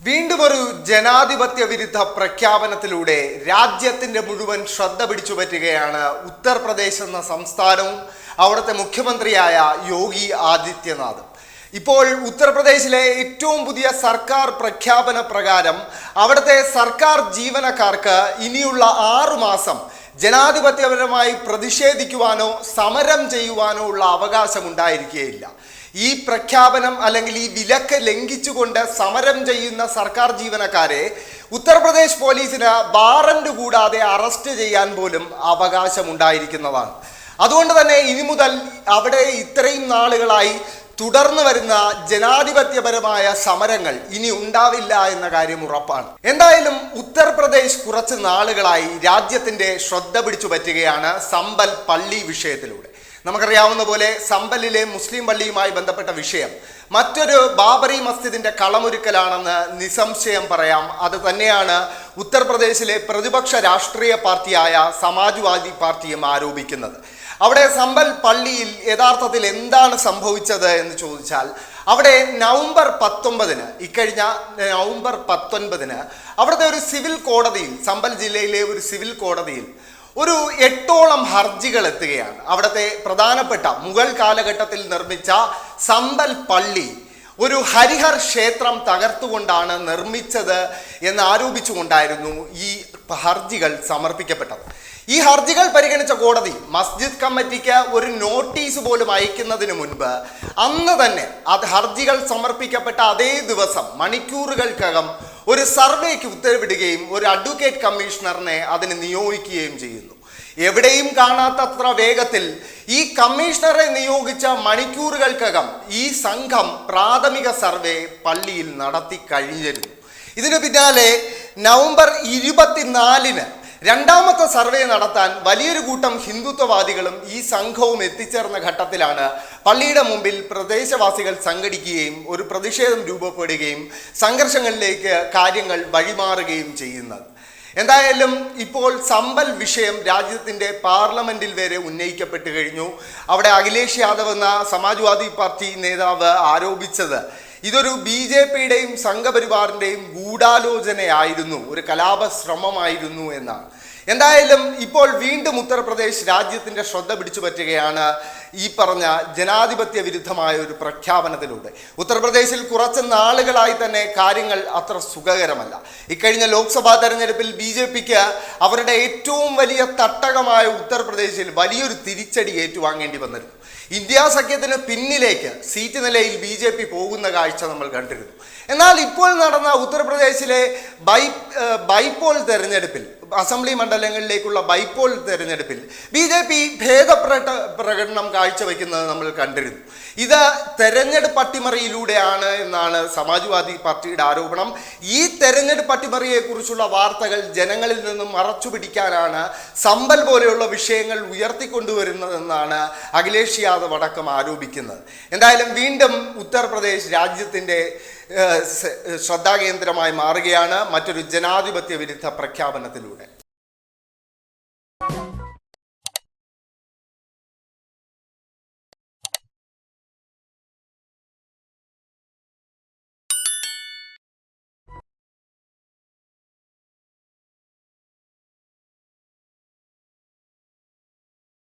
വീണ്ടും ഒരു ജനാധിപത്യ വിരുദ്ധ പ്രഖ്യാപനത്തിലൂടെ രാജ്യത്തിന്റെ മുഴുവൻ ശ്രദ്ധ പിടിച്ചു പറ്റുകയാണ് ഉത്തർപ്രദേശ് എന്ന സംസ്ഥാനവും അവിടുത്തെ മുഖ്യമന്ത്രിയായ യോഗി ആദിത്യനാഥ്. ഇപ്പോൾ ഉത്തർപ്രദേശിലെ ഏറ്റവും പുതിയ സർക്കാർ പ്രഖ്യാപന പ്രകാരം അവിടുത്തെ സർക്കാർ ജീവനക്കാർക്ക് ഇനിയുള്ള ആറു മാസം ജനാധിപത്യപരമായി പ്രതിഷേധിക്കുവാനോ സമരം ചെയ്യുവാനോ ഉള്ള അവകാശം ഉണ്ടായിരിക്കുകയില്ല ഈ പ്രഖ്യാപനം അല്ലെങ്കിൽ ഈ വിലക്ക് ലംഘിച്ചുകൊണ്ട് സമരം ചെയ്യുന്ന സർക്കാർ ജീവനക്കാരെ ഉത്തർപ്രദേശ് പോലീസിന് വാറന്റ് കൂടാതെ അറസ്റ്റ് ചെയ്യാൻ പോലും അവകാശമുണ്ടായിരിക്കുന്നതാണ്. അതുകൊണ്ട് തന്നെ ഇനി മുതൽ അവിടെ ഇത്രയും നാളുകളായി തുടർന്നു വരുന്ന ജനാധിപത്യപരമായ സമരങ്ങൾ ഇനി ഉണ്ടാവില്ല എന്ന കാര്യം ഉറപ്പാണ്. എന്തായാലും ഉത്തർപ്രദേശ് കുറച്ച് നാളുകളായി രാജ്യത്തിന്റെ ശ്രദ്ധ പിടിച്ചു പറ്റുകയാണ് സമ്പൽ പള്ളി വിഷയത്തിലൂടെ. നമുക്കറിയാവുന്ന പോലെ സമ്പലിലെ മുസ്ലിം പള്ളിയുമായി ബന്ധപ്പെട്ട വിഷയം. മറ്റൊരു ബാബറി മസ്ജിദിന്റെ കളമൊരുക്കലാണെന്ന് നിസംശയം പറയാം. അത് തന്നെയാണ് ഉത്തർപ്രദേശിലെ പ്രതിപക്ഷ രാഷ്ട്രീയ പാർട്ടിയായ സമാജ്വാദി പാർട്ടിയും ആരോപിക്കുന്നത്. അവിടെ സമ്പൽ പള്ളിയിൽ യഥാർത്ഥത്തിൽ എന്താണ് സംഭവിച്ചത് എന്ന് ചോദിച്ചാൽ അവിടെ നവംബർ പത്തൊമ്പതിന് ഇക്കഴിഞ്ഞ നവംബർ പത്തൊൻപതിന് അവിടുത്തെ ഒരു സിവിൽ കോടതിയിൽ സമ്പൽ ജില്ലയിലെ ഒരു സിവിൽ കോടതിയിൽ ഒരു എട്ടോളം ഹർജികൾ എത്തുകയാണ്. അവിടുത്തെ പ്രധാനപ്പെട്ട മുഗൾ കാലഘട്ടത്തിൽ നിർമ്മിച്ച സമ്പൽ പള്ളി ഒരു ഹരിഹർ ക്ഷേത്രം തകർത്തുകൊണ്ടാണ് നിർമ്മിച്ചത് എന്ന് ആരോപിച്ചുകൊണ്ടായിരുന്നു ഈ ഹർജികൾ സമർപ്പിക്കപ്പെട്ടത്. ഈ ഹർജികൾ പരിഗണിച്ച കോടതി മസ്ജിദ് കമ്മിറ്റിക്ക് ഒരു നോട്ടീസ് പോലും അയക്കുന്നതിന് മുൻപ് അന്ന് തന്നെ അത് ഹർജികൾ സമർപ്പിക്കപ്പെട്ട അതേ ദിവസം മണിക്കൂറുകൾക്കകം ഒരു സർവേക്ക് ഉത്തരവിടുകയും ഒരു അഡ്വക്കേറ്റ് കമ്മീഷണറിനെ അതിന് നിയോഗിക്കുകയും ചെയ്യുന്നു. എവിടെയും കാണാത്തത്ര വേഗത്തിൽ ഈ കമ്മീഷണറെ നിയോഗിച്ച മണിക്കൂറുകൾക്കകം ഈ സംഘം പ്രാഥമിക സർവേ പള്ളിയിൽ നടത്തി കഴിഞ്ഞിരുന്നു. ഇതിനു പിന്നാലെ നവംബർ ഇരുപത്തിനാലിന് രണ്ടാമത്തെ സർവേ നടത്താൻ വലിയൊരു കൂട്ടം ഹിന്ദുത്വവാദികളും ഈ സംഘവും എത്തിച്ചേർന്ന ഘട്ടത്തിലാണ് പള്ളിയുടെ മുമ്പിൽ പ്രദേശവാസികൾ സംഘടിക്കുകയും ഒരു പ്രതിഷേധം രൂപപ്പെടുകയും സംഘർഷങ്ങളിലേക്ക് കാര്യങ്ങൾ വഴിമാറുകയും ചെയ്യുന്നത്. എന്തായാലും ഇപ്പോൾ സമ്പൽ വിഷയം രാജ്യത്തിന്റെ പാർലമെന്റിൽ വരെ ഉന്നയിക്കപ്പെട്ടു കഴിഞ്ഞു. അവിടെ അഖിലേഷ് യാദവ് എന്ന സമാജ്വാദി പാർട്ടി നേതാവ് ആരോപിച്ചത് ഇതൊരു ബി ജെ പിയുടെയും സംഘപരിവാറിന്റെയും ഗൂഢാലോചനയായിരുന്നു ഒരു കലാപ ശ്രമമായിരുന്നു എന്നാണ്. എന്തായാലും ഇപ്പോൾ വീണ്ടും ഉത്തർപ്രദേശ് രാജ്യത്തിന്റെ ശ്രദ്ധ പിടിച്ചു പറ്റുകയാണ് ഈ പറഞ്ഞ ജനാധിപത്യ വിരുദ്ധമായ ഒരു പ്രഖ്യാപനത്തിലൂടെ. ഉത്തർപ്രദേശിൽ കുറച്ച് നാളുകളായി തന്നെ കാര്യങ്ങൾ അത്ര സുഖകരമല്ല. ഇക്കഴിഞ്ഞ ലോക്സഭാ തെരഞ്ഞെടുപ്പിൽ ബി ജെ പിക്ക് അവരുടെ ഏറ്റവും വലിയ തട്ടകമായ ഉത്തർപ്രദേശിൽ വലിയൊരു തിരിച്ചടി ഏറ്റുവാങ്ങേണ്ടി വന്നിരുന്നു. ഇന്ത്യ സഖ്യത്തിന് പിന്നിലേക്ക് സീറ്റ് നിലയിൽ ബി ജെ പി പോകുന്ന കാഴ്ച നമ്മൾ കണ്ടിരുന്നു. എന്നാൽ ഇപ്പോൾ നടന്ന ഉത്തർപ്രദേശിലെ ബൈ ബൈപോൾ തെരഞ്ഞെടുപ്പിൽ അസംബ്ലി മണ്ഡലങ്ങളിലേക്കുള്ള ബൈപോൾ തെരഞ്ഞെടുപ്പിൽ ബി ജെ പി ഭേദപ്രക പ്രകടനം കാഴ്ചവെക്കുന്നത് നമ്മൾ കണ്ടിരുന്നു. ഇത് തെരഞ്ഞെടുപ്പ് അട്ടിമറിയിലൂടെയാണ് എന്നാണ് സമാജ്വാദി പാർട്ടിയുടെ ആരോപണം. ഈ തെരഞ്ഞെടുപ്പ് അട്ടിമറിയെക്കുറിച്ചുള്ള വാർത്തകൾ ജനങ്ങളിൽ നിന്നും മറച്ചു പിടിക്കാനാണ് സമ്പൽ പോലെയുള്ള വിഷയങ്ങൾ ഉയർത്തിക്കൊണ്ടുവരുന്നതെന്നാണ് അഖിലേഷ് യാദവ് അടക്കം ആരോപിക്കുന്നത്. എന്തായാലും വീണ്ടും ഉത്തർപ്രദേശ് രാജ്യത്തിന്റെ ശ്രദ്ധാകേന്ദ്രമായി മാറുകയാണ് മറ്റൊരു ജനാധിപത്യ വിരുദ്ധ പ്രഖ്യാപനത്തിലൂടെ.